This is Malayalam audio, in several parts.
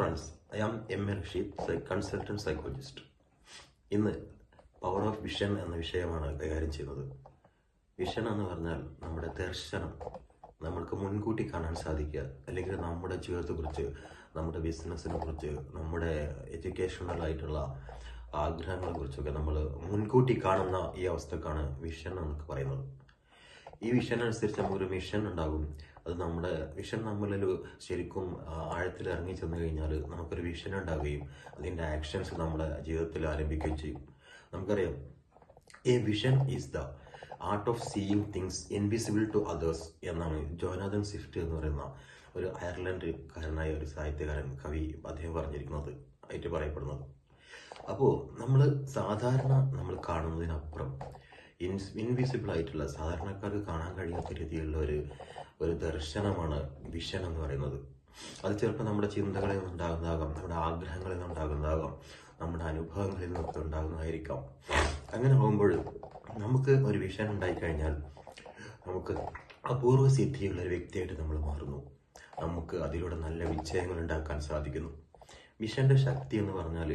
Friends I am M A Rasheed consultant psychologist. ഇന്ന് പവർ ഓഫ് വിഷൻ എന്ന വിഷയമാണ് കൈകാര്യം ചെയ്യുന്നത്. വിഷൻ എന്ന് പറഞ്ഞാൽ നമ്മുടെ ദർശനം നമ്മൾക്ക് മുൻകൂട്ടി കാണാൻ സാധിക്കുക അല്ലെങ്കിൽ നമ്മുടെ ജീവിതത്തെക്കുറിച്ച് നമ്മുടെ ബിസിനസ്സിനെ കുറിച്ച് നമ്മുടെ എഡ്യൂക്കേഷണൽ ആയിട്ടുള്ള ആഗ്രഹങ്ങളെ കുറിച്ചൊക്കെ നമ്മൾ മുൻകൂട്ടി കാണുന്ന ഈ അവസ്ഥക്കാണ് വിഷൻ എന്നൊക്കെ പറയുന്നത്. ഈ വിഷൻ അനുസരിച്ച് നമുക്കൊരു മിഷൻ ഉണ്ടാകും. അത് നമ്മുടെ വിഷൻ നമ്മളിൽ ശരിക്കും ആഴത്തിൽ ഇറങ്ങി ചെന്ന് കഴിഞ്ഞാൽ നമുക്കൊരു വിഷൻ ഉണ്ടാവുകയും അതിന്റെ ആക്ഷൻസ് നമ്മുടെ ജീവിതത്തിൽ ആരംഭിക്കുകയും ചെയ്യും. നമുക്കറിയാം a vision is the art of seeing things invisible to others എന്നാണ് ജോനാഥൻ സിഫ്റ്റ് എന്ന് പറയുന്ന ഒരു അയർലൻഡുകാരനായ ഒരു സാഹിത്യകാരൻ കവി അദ്ദേഹം പറഞ്ഞിരിക്കുന്നത് ആയിട്ട് പറയപ്പെടുന്നത്. അപ്പോൾ നമ്മൾ സാധാരണ നമ്മൾ കാണുന്നതിനപ്പുറം ഇൻസ് ഇൻവിസിബിൾ ആയിട്ടുള്ള സാധാരണക്കാർക്ക് കാണാൻ കഴിയാത്ത രീതിയിലുള്ള ഒരു ഒരു ദർശനമാണ് വിഷൻ എന്ന് പറയുന്നത്. അത് ചിലപ്പോൾ നമ്മുടെ ചിന്തകളിൽ നിന്നുണ്ടാകുന്നതാകാം നമ്മുടെ ആഗ്രഹങ്ങളിൽ നിന്നുണ്ടാകുന്നതാകാം നമ്മുടെ അനുഭവങ്ങളിൽ നിന്നൊക്കെ ഉണ്ടാകുന്നതായിരിക്കാം. അങ്ങനെ ആകുമ്പോൾ നമുക്ക് ഒരു വിഷൻ ഉണ്ടായിക്കഴിഞ്ഞാൽ നമുക്ക് അപൂർവ സിദ്ധിയുള്ള ഒരു വ്യക്തിയായിട്ട് നമ്മൾ മാറുന്നു. നമുക്ക് അതിലൂടെ നല്ല വിജയങ്ങൾ ഉണ്ടാക്കാൻ സാധിക്കുന്നു. വിഷന്റെ ശക്തി എന്ന് പറഞ്ഞാൽ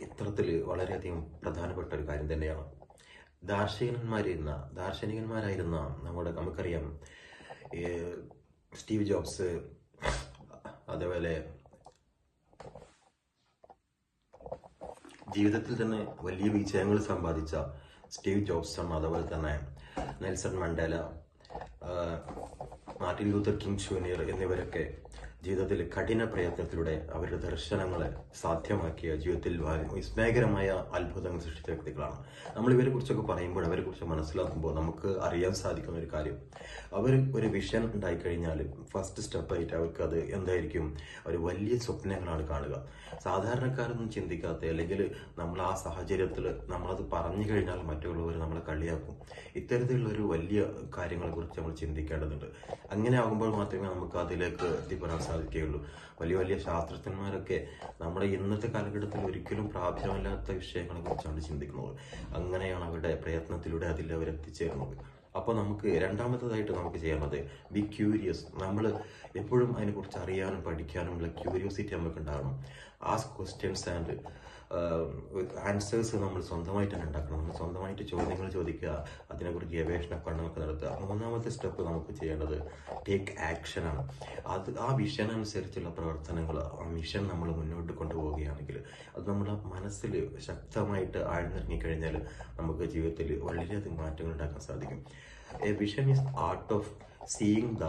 ഇത്തരത്തിൽ വളരെയധികം പ്രധാനപ്പെട്ട ഒരു കാര്യം തന്നെയാണ്. ദാർശനികന്മാരിരുന്ന ദാർശനികന്മാരായിരുന്ന നമ്മുടെ നമുക്കറിയാം സ്റ്റീവ് ജോബ്സ് അതേപോലെ ജീവിതത്തിൽ തന്നെ വലിയ വിജയങ്ങൾ സമ്പാദിച്ച സ്റ്റീവ് ജോബ്സൺ അതുപോലെ തന്നെ Nelson Mandela Martin Luther King Junior എന്നിവരൊക്കെ ജീവിതത്തിൽ കഠിന പ്രയത്നത്തിലൂടെ അവരുടെ ദർശനങ്ങളെ സാധ്യമാക്കിയ ജീവിതത്തിൽ വിസ്മയകരമായ അത്ഭുതങ്ങൾ സൃഷ്ടിച്ച വ്യക്തികളാണ്. നമ്മൾ ഇവരെ കുറിച്ചൊക്കെ പറയുമ്പോൾ അവരെ കുറിച്ച് മനസ്സിലാക്കുമ്പോൾ നമുക്ക് അറിയാൻ സാധിക്കുന്ന ഒരു കാര്യം. അവർ ഒരു വിഷൻ ഉണ്ടായി കഴിഞ്ഞാൽ ഫസ്റ്റ് സ്റ്റെപ്പായിട്ട് അവർക്ക് അത് എന്തായിരിക്കും? ഒരു വലിയ സ്വപ്നങ്ങളാണ് കാണുക. സാധാരണക്കാരൊന്നും ചിന്തിക്കാത്ത അല്ലെങ്കിൽ നമ്മൾ ആ സാഹചര്യത്തിൽ നമ്മളത് പറഞ്ഞു കഴിഞ്ഞാൽ മറ്റുള്ളവർ നമ്മളെ കളിയാക്കും. ഇത്തരത്തിലുള്ള ഒരു വലിയ കാര്യങ്ങളെ കുറിച്ച് നമ്മൾ ചിന്തിക്കേണ്ടതുണ്ട്. അങ്ങനെ ആകുമ്പോൾ മാത്രമേ നമുക്ക് അതിലേക്ക് എത്തിപ്പെടാൻ സാധിക്കുകയുള്ളൂ. വലിയ വലിയ ശാസ്ത്രജ്ഞന്മാരൊക്കെ നമ്മുടെ ഇന്നത്തെ കാലഘട്ടത്തിൽ ഒരിക്കലും പ്രാപ്യമല്ലാത്ത വിഷയങ്ങളെ കുറിച്ചാണ് ചിന്തിക്കുന്നത്. അങ്ങനെയാണ് അവരുടെ പ്രയത്നത്തിലൂടെ അതിൽ അവർ എത്തിച്ചേരുന്നത് അപ്പോൾ നമുക്ക് രണ്ടാമത്തതായിട്ട് നമുക്ക് ചെയ്യേണ്ടത് ബി ക്യൂരിയസ് നമ്മൾ എപ്പോഴും അതിനെക്കുറിച്ച് അറിയാനും പഠിക്കാനുമുള്ള ക്യൂരിയോസിറ്റി നമുക്ക് ഉണ്ടാകണം ആസ് ക്വസ്റ്റ്യൻസ് ആൻഡ് ആൻസേഴ്സ് നമ്മൾ സ്വന്തമായിട്ട് തന്നെ ഉണ്ടാക്കണം നമ്മൾ സ്വന്തമായിട്ട് ചോദ്യങ്ങൾ ചോദിക്കുക അതിനെക്കുറിച്ച് ഗവേഷണ പഠനമൊക്കെ നടത്തുക മൂന്നാമത്തെ സ്റ്റെപ്പ് നമുക്ക് ചെയ്യേണ്ടത് ടേക്ക് ആക്ഷനാണ് അത് ആ വിഷൻ അനുസരിച്ചുള്ള പ്രവർത്തനങ്ങൾ ആ മിഷൻ നമ്മൾ മുന്നോട്ട് കൊണ്ടുപോവുകയാണെങ്കിൽ അത് നമ്മുടെ മനസ്സിൽ ശക്തമായിട്ട് ആഴ്ന്നിറങ്ങിക്കഴിഞ്ഞാൽ നമുക്ക് ജീവിതത്തിൽ വളരെയധികം മാറ്റങ്ങൾ ഉണ്ടാക്കാൻ സാധിക്കും. A vision is art of seeing the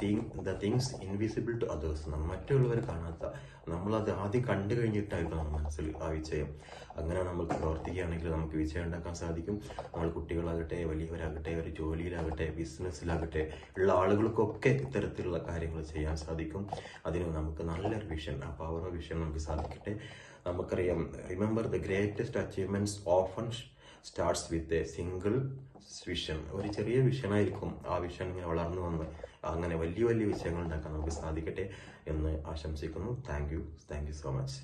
seeing the things invisible to others മറ്റുള്ളവർ കാണാത്ത. നമ്മളത് ആദ്യം കണ്ടു കഴിഞ്ഞിട്ടായിരിക്കും നമ്മുടെ മനസ്സിൽ ആ വിജയം. അങ്ങനെ നമുക്ക് പ്രവർത്തിക്കുകയാണെങ്കിൽ നമുക്ക് വിജയം ഉണ്ടാക്കാൻ സാധിക്കും. നമ്മൾ കുട്ടികളാകട്ടെ വലിയവരാകട്ടെ ഒരു ജോലിയിലാകട്ടെ ബിസിനസ്സിലാകട്ടെ ഉള്ള ആളുകൾക്കൊക്കെ ഇത്തരത്തിലുള്ള കാര്യങ്ങൾ ചെയ്യാൻ സാധിക്കും. അതിന് നമുക്ക് നല്ലൊരു വിഷൻ ആ പവർ വിഷൻ നമുക്ക് സാധിക്കട്ടെ. നമുക്കറിയാം remember the greatest achievements often starts with a single vision ഒരു ചെറിയ വിഷനായിരിക്കും ആ വിഷൻ ഇങ്ങനെ വളർന്നു വന്ന് അങ്ങനെ വലിയ വലിയ വിഷയങ്ങൾ ഉണ്ടാക്കാൻ നമുക്ക് സാധിക്കട്ടെ എന്ന് ആശംസിക്കുന്നു. Thank you thank you so much